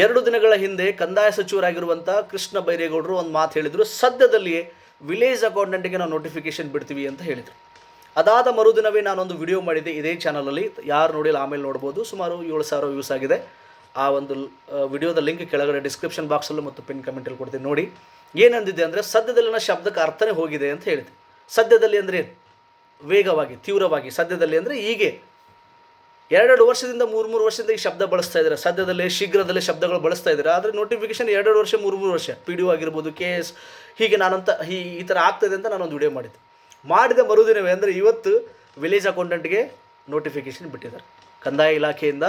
ಎರಡು ದಿನಗಳ ಹಿಂದೆ ಕಂದಾಯ ಸಚಿವರಾಗಿರುವಂಥ ಕೃಷ್ಣ ಬೈರೇಗೌಡರು ಒಂದು ಮಾತು ಹೇಳಿದರು. ಸದ್ಯದಲ್ಲಿಯೇ ವಿಲೇಜ್ ಅಕೌಂಟೆಂಟ್ಗೆ ನಾವು ನೋಟಿಫಿಕೇಶನ್ ಬಿಡ್ತೀವಿ ಅಂತ ಹೇಳಿದರು. ಅದಾದ ಮರುದಿನವೇ ನಾನೊಂದು ವಿಡಿಯೋ ಮಾಡಿದ್ದೆ ಇದೇ ಚಾನಲಲ್ಲಿ ಯಾರು ನೋಡಿಲ್ಲ ಆಮೇಲೆ ನೋಡ್ಬೋದು. ಸುಮಾರು ಏಳು ಸಾವಿರ ವ್ಯೂಸ್ ಆಗಿದೆ. ಆ ಒಂದು ವಿಡಿಯೋದ ಲಿಂಕ್ ಕೆಳಗಡೆ ಡಿಸ್ಕ್ರಿಪ್ಷನ್ ಬಾಕ್ಸಲ್ಲೂ ಮತ್ತು ಪಿನ್ ಕಮೆಂಟಲ್ಲಿ ಕೊಡ್ತೀನಿ ನೋಡಿ. ಏನಂದಿದೆ ಅಂದರೆ ಸದ್ಯದಲ್ಲಿನ ಶಬ್ದಕ್ಕೆ ಅರ್ಥನೇ ಹೋಗಿದೆ ಅಂತ ಹೇಳಿದೆ. ಸದ್ಯದಲ್ಲಿ ಅಂದರೆ ವೇಗವಾಗಿ, ತೀವ್ರವಾಗಿ. ಸದ್ಯದಲ್ಲಿ ಅಂದರೆ ಹೀಗೆ ಎರಡೆರಡು ವರ್ಷದಿಂದ ಮೂರು ಮೂರು ವರ್ಷದಿಂದ ಈ ಶಬ್ದ ಬಳಸ್ತಾ ಇದ್ದಾರೆ. ಸದ್ಯದಲ್ಲೇ, ಶೀಘ್ರದಲ್ಲೇ ಶಬ್ದಗಳು ಬಳಸ್ತಾ ಇದ್ದಾರೆ. ಆದರೆ ನೋಟಿಫಿಕೇಶನ್ ಎರಡೆರಡು ವರ್ಷ, ಮೂರು ಮೂರು ವರ್ಷ. ಪಿ ಡಿ ಒ ಆಗಿರ್ಬೋದು ಕೆ ಎಸ್ ಹೀಗೆ ನಾನಂತ ಈ ಈ ಥರ ಆಗ್ತದೆ ಅಂತ ನಾನೊಂದು ವಿಡಿಯೋ ಮಾಡಿದ್ದೆ. ಮಾಡಿದ ಮರುದಿನವೇ ಅಂದರೆ ಇವತ್ತು ವಿಲೇಜ್ ಅಕೌಂಟೆಂಟ್ಗೆ ನೋಟಿಫಿಕೇಶನ್ ಬಿಟ್ಟಿದ್ದಾರೆ. ಕಂದಾಯ ಇಲಾಖೆಯಿಂದ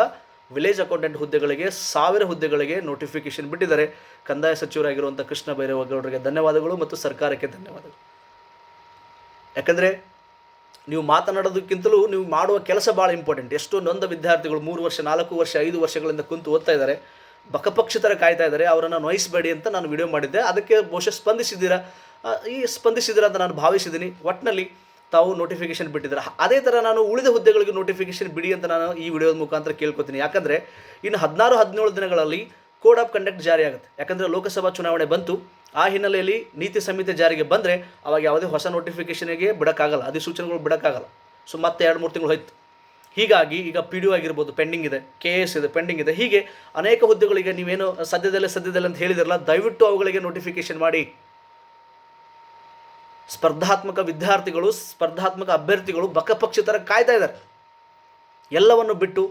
ವಿಲೇಜ್ ಅಕೌಂಟೆಂಟ್ ಹುದ್ದೆಗಳಿಗೆ, ಸಾವಿರ ಹುದ್ದೆಗಳಿಗೆ ನೋಟಿಫಿಕೇಶನ್ ಬಿಟ್ಟಿದ್ದಾರೆ. ಕಂದಾಯ ಸಚಿವರಾಗಿರುವಂಥ ಕೃಷ್ಣ ಬೈರೇಗೌಡರಿಗೆ ಧನ್ಯವಾದಗಳು ಮತ್ತು ಸರ್ಕಾರಕ್ಕೆ ಧನ್ಯವಾದಗಳು. ಯಾಕಂದರೆ ನೀವು ಮಾತನಾಡೋದಕ್ಕಿಂತಲೂ ನೀವು ಮಾಡುವ ಕೆಲಸ ಭಾಳ ಇಂಪಾರ್ಟೆಂಟ್ ಎಷ್ಟೋ ನೊಂದ ವಿದ್ಯಾರ್ಥಿಗಳು ಮೂರು ವರ್ಷ, ನಾಲ್ಕು ವರ್ಷ, ಐದು ವರ್ಷಗಳಿಂದ ಕುಂತು ಓದ್ತಾ ಇದ್ದಾರೆ. ಬಕಪಕ್ಷಿ ಥರ ಕಾಯ್ತಾ ಇದ್ದಾರೆ. ಅವರನ್ನು ನೋಯಿಸಬೇಡಿ ಅಂತ ನಾನು ವಿಡಿಯೋ ಮಾಡಿದ್ದೆ. ಅದಕ್ಕೆ ಬಹುಶಃ ಸ್ಪಂದಿಸಿದ್ದೀರಾ? ಈ ಸ್ಪಂದಿಸಿದ್ದೀರಾ ಅಂತ ನಾನು ಭಾವಿಸಿದ್ದೀನಿ. ಒಟ್ಟಿನಲ್ಲಿ ತಾವು ನೋಟಿಫಿಕೇಶನ್ ಬಿಟ್ಟಿದ್ದಾರೆ? ಅದೇ ಥರ ನಾನು ಉಳಿದ ಹುದ್ದೆಗಳಿಗೆ ನೋಟಿಫಿಕೇಶನ್ ಬಿಡಿ ಅಂತ ನಾನು ಈ ವಿಡಿಯೋದ ಮುಖಾಂತರ ಕೇಳ್ಕೊತೀನಿ. ಯಾಕಂದರೆ ಇನ್ನು ಹದಿನಾರು, ಹದಿನೇಳು ದಿನಗಳಲ್ಲಿ ಕೋಡ್ ಆಫ್ ಕಂಡಕ್ಟ್ ಜಾರಿ ಆಗುತ್ತೆ ಯಾಕಂದರೆ ಲೋಕಸಭಾ ಚುನಾವಣೆ ಬಂತು. ಆ ಹಿನ್ನೆಲೆಯಲ್ಲಿ ನೀತಿ ಸಂಹಿತೆ ಜಾರಿಗೆ ಬಂದರೆ ಅವಾಗ ಯಾವುದೇ ಹೊಸ ನೋಟಿಫಿಕೇಷನ್ಗೆ ಬಿಡೋಕ್ಕಾಗಲ್ಲ, ಅಧಿಸೂಚನೆಗಳು ಬಿಡೋಕ್ಕಾಗಲ್ಲ. ಸೊ ಮತ್ತೆ ಎರಡು, ಮೂರು ತಿಂಗಳು ಹೋಯ್ತು. ಹೀಗಾಗಿ ಈಗ ಪಿ ಡಿ ಒ ಆಗಿರ್ಬೋದು ಪೆಂಡಿಂಗ್ ಇದೆ ಕೆ ಎಸ್ ಇದೆ ಪೆಂಡಿಂಗ್ ಇದೆ. ಹೀಗೆ ಅನೇಕ ಹುದ್ದೆಗಳಿಗೆ ನೀವೇನು ಸದ್ಯದಲ್ಲೇ ಸದ್ಯದಲ್ಲೇ ಅಂತ ಹೇಳಿದಿರಲ್ಲ, ದಯವಿಟ್ಟು ಅವುಗಳಿಗೆ ನೋಟಿಫಿಕೇಶನ್ ಮಾಡಿ. ಸ್ಪರ್ಧಾತ್ಮಕ ವಿದ್ಯಾರ್ಥಿಗಳು, ಸ್ಪರ್ಧಾತ್ಮಕ ಅಭ್ಯರ್ಥಿಗಳು, ಬಕಪಕ್ಷಿ ಥರ ಕಾಯ್ತಾ ಇದ್ದಾರೆ. ಎಲ್ಲವನ್ನು ಬಿಟ್ಟು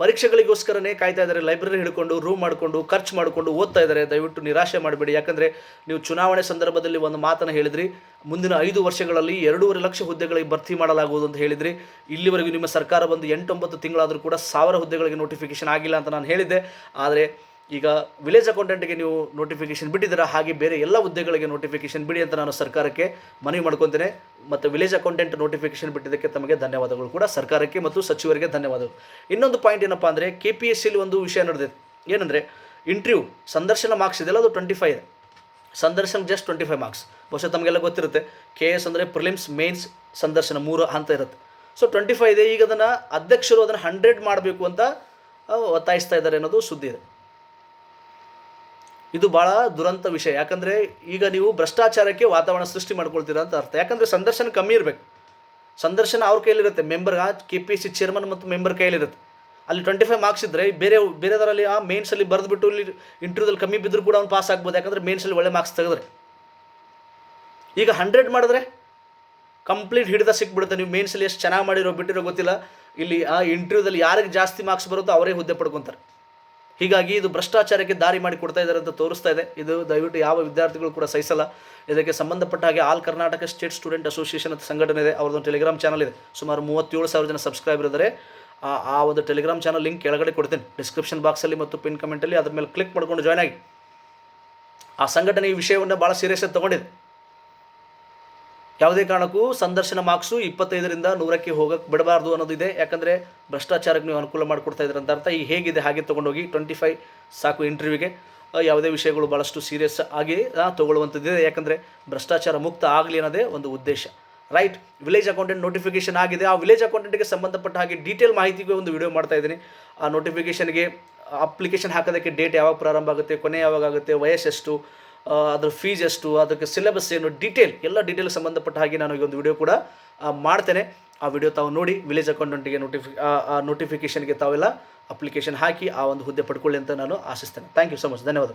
ಪರೀಕ್ಷೆಗಳಿಗೋಸ್ಕರನೇ ಕಾಯ್ತಾ ಇದ್ದಾರೆ. ಲೈಬ್ರರಿ ಹಿಡ್ಕೊಂಡು ರೂಮ್ ಮಾಡಿಕೊಂಡು, ಖರ್ಚು ಮಾಡಿಕೊಂಡು ಓದ್ತಾ ಇದ್ದಾರೆ. ದಯವಿಟ್ಟು ನಿರಾಶೆ ಮಾಡಬೇಡಿ. ಯಾಕಂದರೆ ನೀವು ಚುನಾವಣೆ ಸಂದರ್ಭದಲ್ಲಿ ಒಂದು ಮಾತನ್ನು ಹೇಳಿದ್ರಿ. ಮುಂದಿನ ಐದು ವರ್ಷಗಳಲ್ಲಿ ಎರಡೂವರೆ ಲಕ್ಷ ಹುದ್ದೆಗಳಿಗೆ ಭರ್ತಿ ಮಾಡಲಾಗುವುದು ಅಂತ ಹೇಳಿದ್ರಿ. ಇಲ್ಲಿವರೆಗೂ ನಿಮ್ಮ ಸರ್ಕಾರ ಬಂದು ಎಂಟೊಂಬತ್ತು ತಿಂಗಳಾದರೂ ಕೂಡ ಸಾವಿರ ಹುದ್ದೆಗಳಿಗೆ ನೋಟಿಫಿಕೇಶನ್ ಆಗಿಲ್ಲ ಅಂತ ನಾನು ಹೇಳಿದ್ದೆ. ಆದರೆ ಈಗ ವಿಲೇಜ್ ಅಕೌಂಟೆಂಟ್ಗೆ ನೀವು ನೋಟಿಫಿಕೇಶನ್ ಬಿಟ್ಟಿದ್ದೀರಾ? ಹಾಗೆ ಬೇರೆ ಎಲ್ಲ ಹುದ್ದೆಗಳಿಗೆ ನೋಟಿಫಿಕೇಶನ್ ಬಿಡಿ ಅಂತ ನಾನು ಸರ್ಕಾರಕ್ಕೆ ಮನವಿ ಮಾಡ್ಕೊತೇನೆ. ಮತ್ತು ವಿಲೇಜ್ ಅಕೌಂಟೆಂಟ್ ನೋಟಿಫಿಕೇಶನ್ ಬಿಟ್ಟಿದ್ದಕ್ಕೆ ತಮಗೆ ಧನ್ಯವಾದಗಳು ಕೂಡ. ಸರ್ಕಾರಕ್ಕೆ ಮತ್ತು ಸಚಿವರಿಗೆ ಧನ್ಯವಾದಗಳು. ಇನ್ನೊಂದು ಪಾಯಿಂಟ್ ಏನಪ್ಪ ಅಂದರೆ ಕೆ ಪಿ ಎಸ್ ಸಿಲಿ ಒಂದು ವಿಷಯ ನಡೆದಿದೆ. ಏನಂದರೆ ಇಂಟ್ರ್ಯೂ ಸಂದರ್ಶನ ಮಾರ್ಕ್ಸ್ ಇದೆಯಲ್ಲ ಅದು ಟ್ವೆಂಟಿ ಫೈವ್ ಇದೆ. ಸಂದರ್ಶನ ಜಸ್ಟ್ ಟ್ವೆಂಟಿ ಫೈವ್ ಮಾರ್ಕ್ಸ್ ಬಹುಶಃ ತಮಗೆಲ್ಲ ಗೊತ್ತಿರುತ್ತೆ. ಕೆ ಎಸ್ ಅಂದರೆ ಪ್ರಿಲಿಮ್ಸ್ ಮೇನ್ಸ್ ಸಂದರ್ಶನ ಮೂರು ಹಂತ ಇರುತ್ತೆ. ಸೊ ಟ್ವೆಂಟಿ ಫೈವ್ ಇದೆ. ಈಗ ಅದನ್ನು ಅಧ್ಯಕ್ಷರು ಅದನ್ನು ಹಂಡ್ರೆಡ್ ಮಾಡಬೇಕು ಅಂತ ಒತ್ತಾಯಿಸ್ತಾ ಇದ್ದಾರೆ ಅನ್ನೋದು ಸುದ್ದಿ ಇದೆ. ಇದು ಭಾಳ ದುರಂತ ವಿಷಯ. ಯಾಕಂದರೆ ಈಗ ನೀವು ಭ್ರಷ್ಟಾಚಾರಕ್ಕೆ ವಾತಾವರಣ ಸೃಷ್ಟಿ ಮಾಡ್ಕೊಳ್ತೀರಾ ಅಂತ ಅರ್ಥ. ಯಾಕಂದರೆ ಸಂದರ್ಶನ ಕಮ್ಮಿ ಇರಬೇಕು. ಸಂದರ್ಶನ ಅವ್ರ ಕೈಲಿರುತ್ತೆ member K P C chairman ಮತ್ತು ಮೆಂಬರ್ ಕೈಲಿರುತ್ತೆ ಅಲ್ಲಿ ಟ್ವೆಂಟಿ ಫೈವ್ ಮಾರ್ಕ್ಸ್ ಇದ್ದರೆ ಬೇರೆ ಬೇರೆದರಲ್ಲಿ ಆ ಮೇನ್ಸಲ್ಲಿ ಬರೆದ್ಬಿಟ್ಟು ಇಲ್ಲಿ ಇಂಟರ್ವ್ಯೂದಲ್ಲಿ ಕಮ್ಮಿ ಬಿದ್ದರೂ ಕೂಡ ಅವ್ನು ಪಾಸ್ ಆಗ್ಬೋದು. ಯಾಕಂದರೆ ಮೇನ್ಸಲ್ಲಿ ಒಳ್ಳೆ ಮಾರ್ಕ್ಸ್ ತೆಗೆದ್ರೆ. ಈಗ ಹಂಡ್ರೆಡ್ ಮಾಡಿದ್ರೆ ಕಂಪ್ಲೀಟ್ ಹಿಡಿದ ಸಿಕ್ಬಿಡುತ್ತೆ. ನೀವು ಮೇನ್ಸಲ್ಲಿ ಎಷ್ಟು ಚೆನ್ನಾಗಿ ಮಾಡಿರೋ, ಬಿಟ್ಟಿರೋ ಗೊತ್ತಿಲ್ಲ. ಇಲ್ಲಿ ಆ ಇಂಟರ್ವ್ಯೂದಲ್ಲಿ ಯಾರಿಗೆ ಜಾಸ್ತಿ ಮಾರ್ಕ್ಸ್ ಬರುತ್ತೋ ಅವರೇ ಹುದ್ದೆ ಪಡ್ಕೊತಾರೆ. ಹೀಗಾಗಿ ಇದು ಭ್ರಷ್ಟಾಚಾರಕ್ಕೆ ದಾರಿ ಮಾಡಿ ಕೊಡ್ತಾ ಇದ್ದಾರೆ ಅಂತ ತೋರಿಸ್ತಾ ಇದೆ. ಇದು ದಯವಿಟ್ಟು ಯಾವ ವಿದ್ಯಾರ್ಥಿಗಳು ಕೂಡ ಸಹಿಸಲ್ಲ. ಇದಕ್ಕೆ ಸಂಬಂಧಪಟ್ಟ ಹಾಗೆ all Karnataka state student association ಅಂತ ಸಂಘಟನೆ ಇದೆ. ಅವ್ರದ್ದೊಂದು ಟೆಲಿಗ್ರಾಮ್ ಚಾನಲ್ ಇದೆ. ಸುಮಾರು ಮೂವತ್ತೇಳು ಸಾವಿರ ಜನ ಸಬ್ಸ್ಕ್ರೈಬರ್ ಇದ್ದಾರೆ. ಆ ಒಂದು ಟೆಲಿಗ್ರಾಮ್ ಚಾನಲ್ ಲಿಂಕ್ ಕೆಳಗಡೆ ಕೊಡ್ತೀನಿ. ಡಿಸ್ಕ್ರಿಪ್ಷನ್ ಬಾಕ್ಸಲ್ಲಿ ಮತ್ತು ಪಿನ್ ಕಮೆಂಟಲ್ಲಿ ಅದ್ರ ಮೇಲೆ ಕ್ಲಿಕ್ ಮಾಡ್ಕೊಂಡು ಜಾಯ್ನ್ ಆಗಿ. ಆ ಸಂಘಟನೆ ಈ ವಿಷಯವನ್ನು ಭಾಳ ಸೀರಿಯಸ್ ಆಗಿ ತೊಗೊಂಡಿದೆ. ಯಾವುದೇ ಕಾರಣಕ್ಕೂ ಸಂದರ್ಶನ ಮಾರ್ಕ್ಸು ಇಪ್ಪತ್ತೈದರಿಂದ ನೂರಕ್ಕೆ ಹೋಗಕ್ಕೆ ಬಿಡಬಾರ್ದು ಅನ್ನೋದಿದೆ. ಯಾಕಂದರೆ ಭ್ರಷ್ಟಾಚಾರಕ್ಕೆ ನೀವು ಅನುಕೂಲ ಮಾಡಿಕೊಡ್ತಾ ಇದ್ದೀರ ಅಂತ ಅರ್ಥ. ಈ ಹೇಗಿದೆ ಹಾಗೆ ತೊಗೊಂಡೋಗಿ ಟ್ವೆಂಟಿ ಫೈವ್ ಸಾಕು ಇಂಟರ್ವ್ಯೂಗೆ ಯಾವುದೇ ವಿಷಯಗಳು ಭಾಳಷ್ಟು ಸೀರಿಯಸ್ ಆಗಿ ತೊಗೊಳ್ಳುವಂಥದ್ದಿದೆ. ಯಾಕಂದರೆ ಭ್ರಷ್ಟಾಚಾರ ಮುಕ್ತ ಆಗಲಿ ಅನ್ನೋದೇ ಒಂದು ಉದ್ದೇಶ. ರೈಟ್ ವಿಲೇಜ್ ಅಕೌಂಟೆಂಟ್ ನೋಟಿಫಿಕೇಶನ್ ಆಗಿದೆ. ಆ ವಿಲೇಜ್ ಅಕೌಂಟೆಂಟ್ಗೆ ಸಂಬಂಧಪಟ್ಟ ಹಾಗೆ ಡೀಟೇಲ್ ಮಾಹಿತಿಗೂ ಒಂದು ವಿಡಿಯೋ ಮಾಡ್ತಾ ಇದ್ದೀನಿ. ಆ ನೋಟಿಫಿಕೇಶನ್ಗೆ ಅಪ್ಲಿಕೇಶನ್ ಹಾಕೋದಕ್ಕೆ ಡೇಟ್ ಯಾವಾಗ ಪ್ರಾರಂಭ ಆಗುತ್ತೆ, ಕೊನೆ ಯಾವಾಗ ಆಗುತ್ತೆ, ವಯಸ್ಸೆಷ್ಟು ಅದ್ರ ಫೀಸ್ ಎಷ್ಟು, ಅದಕ್ಕೆ ಸಿಲೆಬಸ್ ಏನು ಡೀಟೇಲ್ ಎಲ್ಲ ಡೀಟೇಲ್ ಸಂಬಂಧಪಟ್ಟ ಹಾಗೆ ನಾನು ಈ ಒಂದು ವಿಡಿಯೋ ಕೂಡ ಮಾಡ್ತೇನೆ. ಆ ವಿಡಿಯೋ ತಾವು ನೋಡಿ ವಿಲೇಜ್ ಅಕೌಂಟೆಂಟಿಗೆ ನೋಟಿಫಿ ನೋಟಿಫಿಕೇಷನ್ಗೆ ತಾವೆಲ್ಲ ಅಪ್ಲಿಕೇಶನ್ ಹಾಕಿ ಆ ಒಂದು ಹುದ್ದೆ ಪಡ್ಕೊಳ್ಳಿ ಅಂತ ನಾನು ಆಶಿಸ್ತೇನೆ. ಥ್ಯಾಂಕ್ ಯು ಸೊ ಮಚ್ ಧನ್ಯವಾದ